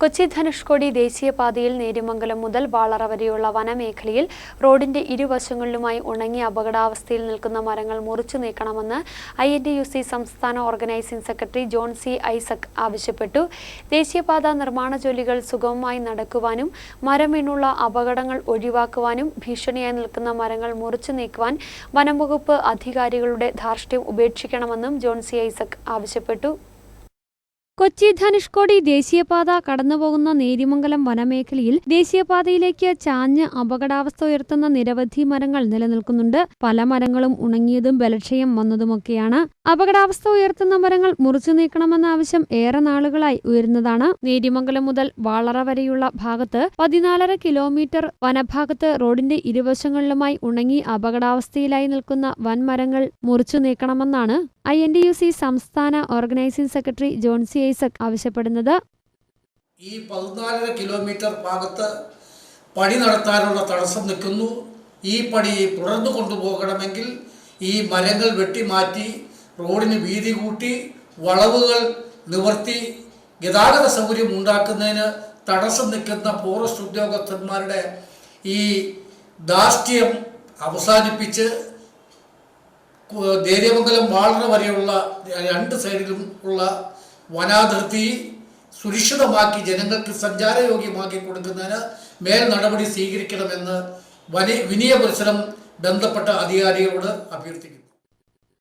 കൊച്ചി ധനുഷ്കോടി ദേശീയപാതയിൽ നേര്യമംഗലം മുതൽ വാളറ വരെയുള്ള വനമേഖലയിൽ റോഡിന്റെ ഇരുവശങ്ങളിലുമായി ഉണങ്ങിയ അപകടാവസ്ഥയിൽ നിൽക്കുന്ന മരങ്ങൾ മുറിച്ചു നീക്കണമെന്ന് ഐ എൻ യു സി സംസ്ഥാന organising secretary John C Isaac ആവശ്യപ്പെട്ടു. ദേശീയപാത നിർമ്മാണ ജോലികൾ സുഗമമായി നടക്കുവാനും മരം വീണുള്ള അപകടങ്ങൾ ഒഴിവാക്കുവാനും ഭീഷണിയായി നിൽക്കുന്ന മരങ്ങൾ മുറിച്ചു നീക്കുവാൻ വനംവകുപ്പ് അധികാരികളുടെ ധാർഷ്ട്യം ഉപേക്ഷിക്കണമെന്നും ജോൺ സി ഐസക് ആവശ്യപ്പെട്ടു. കൊച്ചി ധനുഷ്കോടി ദേശീയപാത കടന്നുപോകുന്ന നേരിമംഗലം വനമേഖലയിൽ ദേശീയപാതയിലേക്ക് ചാഞ്ഞ് അപകടാവസ്ഥ ഉയർത്തുന്ന നിരവധി മരങ്ങൾ നിലനിൽക്കുന്നുണ്ട്. പല മരങ്ങളും ഉണങ്ങിയതും ബലക്ഷയം വന്നതുമൊക്കെയാണ്. അപകടാവസ്ഥ ഉയർത്തുന്ന മരങ്ങൾ മുറിച്ചു നീക്കണമെന്ന ആവശ്യം ഏറെ നാളുകളായി ഉയരുന്നതാണ്. നേരിമംഗലം മുതൽ വാളറ വരെയുള്ള ഭാഗത്ത് പതിനാലര കിലോമീറ്റർ വനഭാഗത്ത് റോഡിന്റെ ഇരുവശങ്ങളിലുമായി ഉണങ്ങി അപകടാവസ്ഥയിലായി നിൽക്കുന്ന വൻമരങ്ങൾ മുറിച്ചു നീക്കണമെന്നാണ് I N D U C സംസ്ഥാന organising secretary John C Isaac ആവശ്യപ്പെടുന്നത്. ഈ പതിനാലര കിലോമീറ്റർ ഭാഗത്ത് പണി നടത്താനുള്ള തടസ്സം നിൽക്കുന്നു. ഈ പണി തുടർന്നു കൊണ്ടുപോകണമെങ്കിൽ ഈ മരങ്ങൾ വെട്ടിമാറ്റി റോഡിന് വീതി കൂട്ടി വളവുകൾ നിവർത്തി ഗതാഗത സൗകര്യം ഉണ്ടാക്കുന്നതിന് തടസ്സം നിൽക്കുന്ന ഫോറസ്റ്റ് ഉദ്യോഗസ്ഥന്മാരുടെ ഈ ദാർഷ്ട്യം അവസാനിപ്പിച്ച് ദേര്യമംഗലം വാളറ വരെയുള്ള രണ്ട് സൈഡിലും ഉള്ള വനാതിർത്തി സുരക്ഷിതമാക്കി ജനങ്ങൾക്ക് സഞ്ചാരയോഗ്യമാക്കി കൊടുക്കുന്നതിന് മേൽ നടപടി സ്വീകരിക്കണമെന്ന് വനി വിനയ പരിസരം ബന്ധപ്പെട്ട അധികാരികളോട് അഭ്യർത്ഥിക്കുന്നു.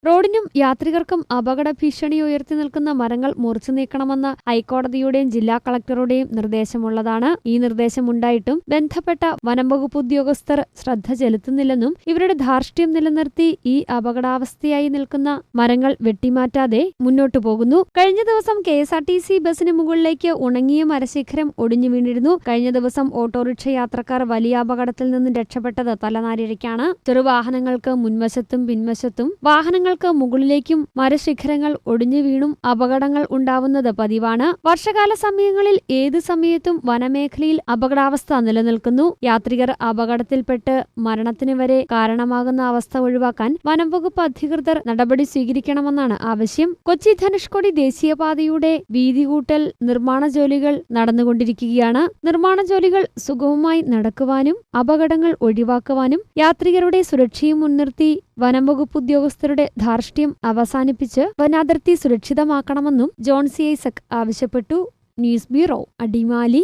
റോഡിനും യാത്രികർക്കും അപകട ഭീഷണി ഉയർത്തി നിൽക്കുന്ന മരങ്ങൾ മുറിച്ചു നീക്കണമെന്ന ഹൈക്കോടതിയുടെയും ജില്ലാ കളക്ടറുടെയും നിർദ്ദേശമുള്ളതാണ്. ഈ നിർദ്ദേശമുണ്ടായിട്ടും ബന്ധപ്പെട്ട വനംവകുപ്പ് ഉദ്യോഗസ്ഥർ ശ്രദ്ധ ചെലുത്തുന്നില്ലെന്നും ഇവരുടെ ധാർഷ്ട്യം നിലനിർത്തി ഈ അപകടാവസ്ഥയായി നിൽക്കുന്ന മരങ്ങൾ വെട്ടിമാറ്റാതെ മുന്നോട്ടു പോകുന്നു. കഴിഞ്ഞ ദിവസം K S R T C ബസിന് മുകളിലേക്ക് ഉണങ്ങിയ മരശിഖരം ഒടിഞ്ഞു വീണിരുന്നു. കഴിഞ്ഞ ദിവസം ഓട്ടോറിക്ഷ യാത്രക്കാർ വലിയ അപകടത്തിൽ നിന്ന് രക്ഷപ്പെട്ടത് തലനാരിഴയ്ക്കാണ്. ചെറുവാഹനങ്ങൾക്ക് മുൻവശത്തും പിൻവശത്തും വാഹനങ്ങൾക്ക് മുകളിലേക്കും മരശിഖരങ്ങൾ ഒടിഞ്ഞു വീണും അപകടങ്ങൾ ഉണ്ടാവുന്നത് പതിവാണ്. വർഷകാല സമയങ്ങളിൽ ഏത് സമയത്തും വനമേഖലയിൽ അപകടാവസ്ഥ നിലനിൽക്കുന്നു. യാത്രികർ അപകടത്തിൽപ്പെട്ട് മരണത്തിന് വരെ കാരണമാകുന്ന അവസ്ഥ ഒഴിവാക്കാൻ വനംവകുപ്പ് അധികൃതർ നടപടി സ്വീകരിക്കണമെന്നാണ് ആവശ്യം. കൊച്ചി ധനുഷ്കോടി ദേശീയപാതയുടെ വീതി കൂട്ടൽ നിർമ്മാണ ജോലികൾ നടന്നുകൊണ്ടിരിക്കുകയാണ്. നിർമ്മാണ ജോലികൾ സുഗമമായി നടക്കുവാനും അപകടങ്ങൾ ഒഴിവാക്കുവാനും യാത്രികരുടെ സുരക്ഷയും മുൻനിർത്തി വനംവകുപ്പ് ഉദ്യോഗസ്ഥരുടെ ധാർഷ്ട്യം അവസാനിപ്പിച്ച് വനാതിർത്തി സുരക്ഷിതമാക്കണമെന്നും ജോൺ സി ഐസക് ആവശ്യപ്പെട്ടു. News bureau Adimali.